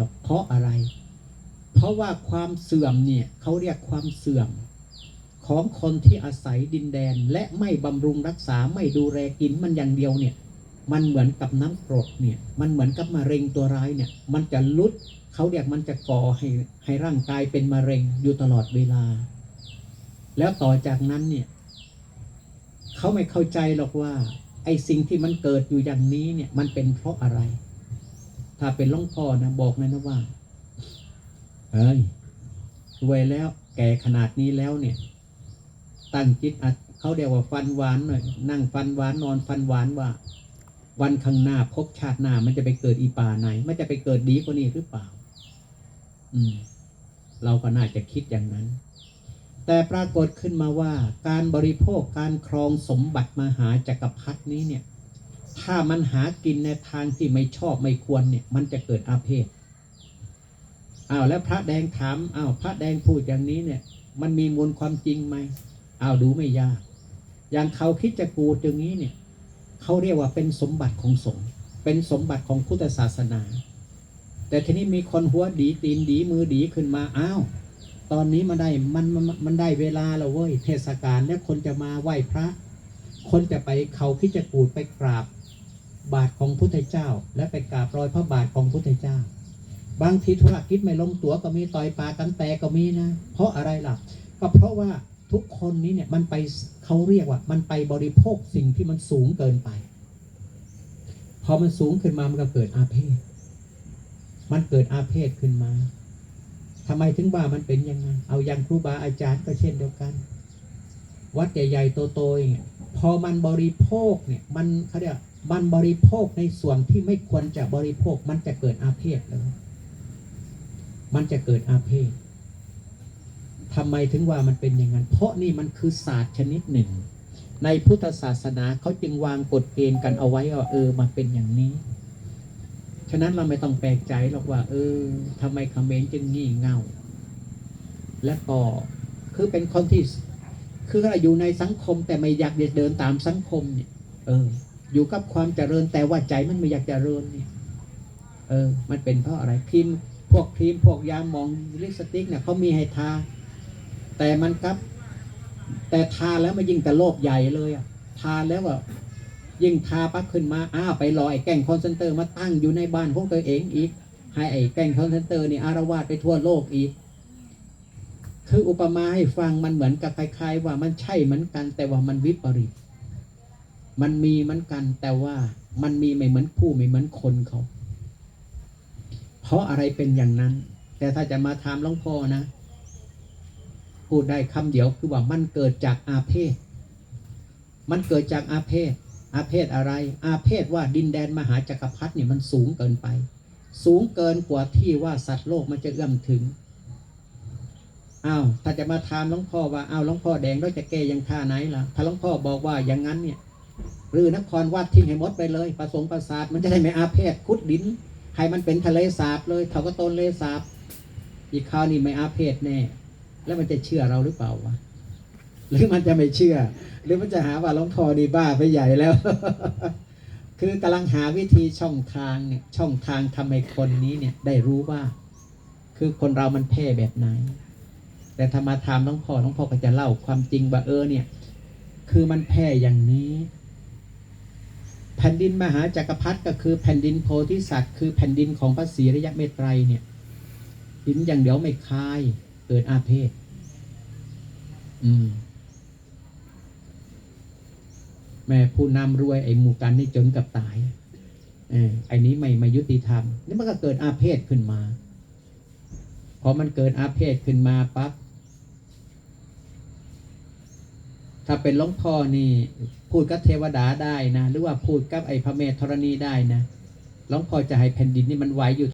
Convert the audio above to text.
หรอกเพราะอะไร เพราะว่าความเสื่อมเนี่ยเขาเรียกความเสื่อม ของคนที่อาศัยดินแดน และไม่บำรุงรักษาไม่ดูแลกินมันอย่างเดียวเนี่ย มันเหมือนกับน้ำกรดเนี่ย มันเหมือนกับมะเร็งตัวร้ายเนี่ย มันจะลุดเขาเรียกมันจะก่อให้ให้ร่างกายเป็นมะเร็งอยู่ตลอดเวลา แล้วต่อจากนั้นเนี่ยเขาไม่เข้าใจหรอกว่าไอ้สิ่งที่มันเกิดอยู่อย่างนี้เนี่ยมันเป็นเพราะอะไร ถ้าเป็นล่องพ่อนะบอกเลยนะว่าเฮ้ยรวยแล้ว แก่ขนาดนี้แล้วเนี่ย ตั้งจิตอัดเขาเรียกว่าฟันหวานหน่อยนั่งฟันหวานนอนฟันหวานว่า วันข้างหน้าพบชาติหน้า มันจะไปเกิดอีป่าไหน มันจะไปเกิดดีกว่านี้หรือเปล่า อืม เราก็น่าจะคิดอย่างนั้น แต่ปรากฏขึ้นมาว่า การบริโภคการครองสมบัติมหาจักรพรรดินี้เนี่ย ถ้ามันหากินในทางที่ไม่ชอบไม่ควรเนี่ย มันจะเกิดอาเพศอ้าวแล้วพระแดงถามอ้าวพระแดงพูดอย่างนี้เนี่ย มันมีมูลความจริงไหมอ้าวดูไม่ยาก อย่างเขาคิดจะกูอย่างนี้เนี่ยเขาเรียกว่าเป็นสมบัติของสงฆ์เป็นสมบัติของพุทธศาสนา แต่ทีนี้มีคนหัวดีตีนดีมือดีขึ้นมาอ้าวตอนนี้มันได้มันมันมันได้เวลาแล้วเว้ยเทศกาลแล้วคนจะมาไหว้พระ คนจะไปเขาคิดจะกูดไปกราบ บาทของพุทธเจ้า และไปกราบรอยพระบาทของพุทธเจ้า บางทีธุรกิจไม่ลงตัวก็มีต่อยปลากันแต่ก็มีนะ เพราะอะไรล่ะ ก็เพราะว่าทุกคนนี้เนี่ยมันไปเขาเรียกว่า มันไปบริโภคสิ่งที่มันสูงเกินไป พอมันสูงขึ้นมามันก็เกิดอาเพศ มันเกิดอาเพศขึ้นมาทำไมถึงว่ามันเป็นยังไง เอาอย่างครูบาอาจารย์ก็เช่นเดียวกัน วัดใหญ่ๆโตๆอย่างเงี้ย พอมันบริโภคเนี่ย มันเขาเรียก มันบริโภคในส่วนที่ไม่ควรจะบริโภค มันจะเกิดอาเพศเลยมันจะเกิดอาเพศทำไมถึงว่ามันเป็นอย่างนั้น เพราะนี่มันคือศาสตร์ชนิดหนึ่ง ในพุทธศาสนาเขาจึงวางกฎเกณฑ์กันเอาไว้ว่าเออมันเป็นอย่างนี้ ฉะนั้นเราไม่ต้องแปลกใจหรอกว่า เออทำไมคอมเขมรจึงงี่เง่า และก็คือเป็นคนที่คือเราอยู่ในสังคมแต่ไม่อยากเดินตามสังคมเนี่ย เออ อยู่กับความเจริญแต่ว่าใจมันไม่อยากเจริญเนี่ยเออ มันเป็นเพราะอะไรพิมพ์พวกครีมพวกยามองลิปสติกเนี่ยเขามีให้ทา แต่มันครับ แต่ทาแล้วมันยิ่งแต่โลกใหญ่เลยอะทาแล้วอะยิ่งทาปั๊บขึ้นมาอ้าวไปรอไอ้แก่งคอนเซนเตอร์มาตั้งอยู่ในบ้านของตัวเองอีก ให้ไอ้แก่งคอนเซนเตอร์นี่อารวาสไปทั่วโลกอีก คืออุปมาให้ฟังมันเหมือนกับคล้ายๆ ว่ามันใช่เหมือนกันแต่ว่ามันวิปริต มันมีเหมือนกัน แต่ว่ามันมีไม่เหมือนผู้ไม่เหมือนคนเขา เพราะอะไรเป็นอย่างนั้น แต่ถ้าจะมาถามหลวงพ่อนะ พูดได้คำเดียวคือว่ามันเกิดจากอาเพศ มันเกิดจากอาเพศ อาเพศอะไร อาเพศว่าดินแดนมหาจักรพรรดิเนี่ยมันสูงเกินไป สูงเกินกว่าที่ว่าสัตว์โลกมันจะเอื้อมถึงอ้าวถ้าจะมาถามหลวงพ่อว่าอ้าวหลวงพ่อแดงเราจะแก้ยังท่าไหนล่ะ ถ้าหลวงพ่อบอกว่าอย่างนั้นเนี่ย หรือนครวัดทิ้งให้หมดไปเลยประสงค์ประสาทมันจะได้ไม่อาเพศคุดดินให้มันเป็นทะเลสาบเลยเขาก็ต้นเลสาบ อีกคราวนี้ไม่อาเพศแน่ แล้วมันจะเชื่อเราหรือเปล่าวะหรือมันจะไม่เชื่อ หรือมันจะหาว่าหลวงพ่อนี่บ้าไปใหญ่แล้ว คือกำลังหาวิธีช่องทางเนี่ยช่องทางทำให้คนนี้เนี่ยได้รู้ว่า คือคนเรามันแพ้แบบไหน แต่ถ้ามาถามหลวงพ่อหลวงพ่อก็จะเล่าความจริงว่าเออเนี่ย คือมันแพ้อย่างนี้ แผ่นดินมหาจักรพรรดิก็คือแผ่นดินโพธิสัตว์ คือแผ่นดินของพระศรีระยะเมตไตรเนี่ยหินอย่างเดียวไม่คายเกิดอาเพศอืมแม่ผู้นำรวยไอ้หมู่กันนี่จนกับตายอไอ้นี้ไม่ม่ยุติธรรม นี่มันก็เกิดอาเพศขึ้นมา พอมันเกิดอาเพศขึ้นมาปั๊บ ถ้าเป็นหลวงพ่อนี่พูดกับเทวดาได้นะ หรือว่าพูดกับไอ้พระเมธรณีได้นะหลวงพ่อจะให้แผ่นดินนี่มันไหวอยู่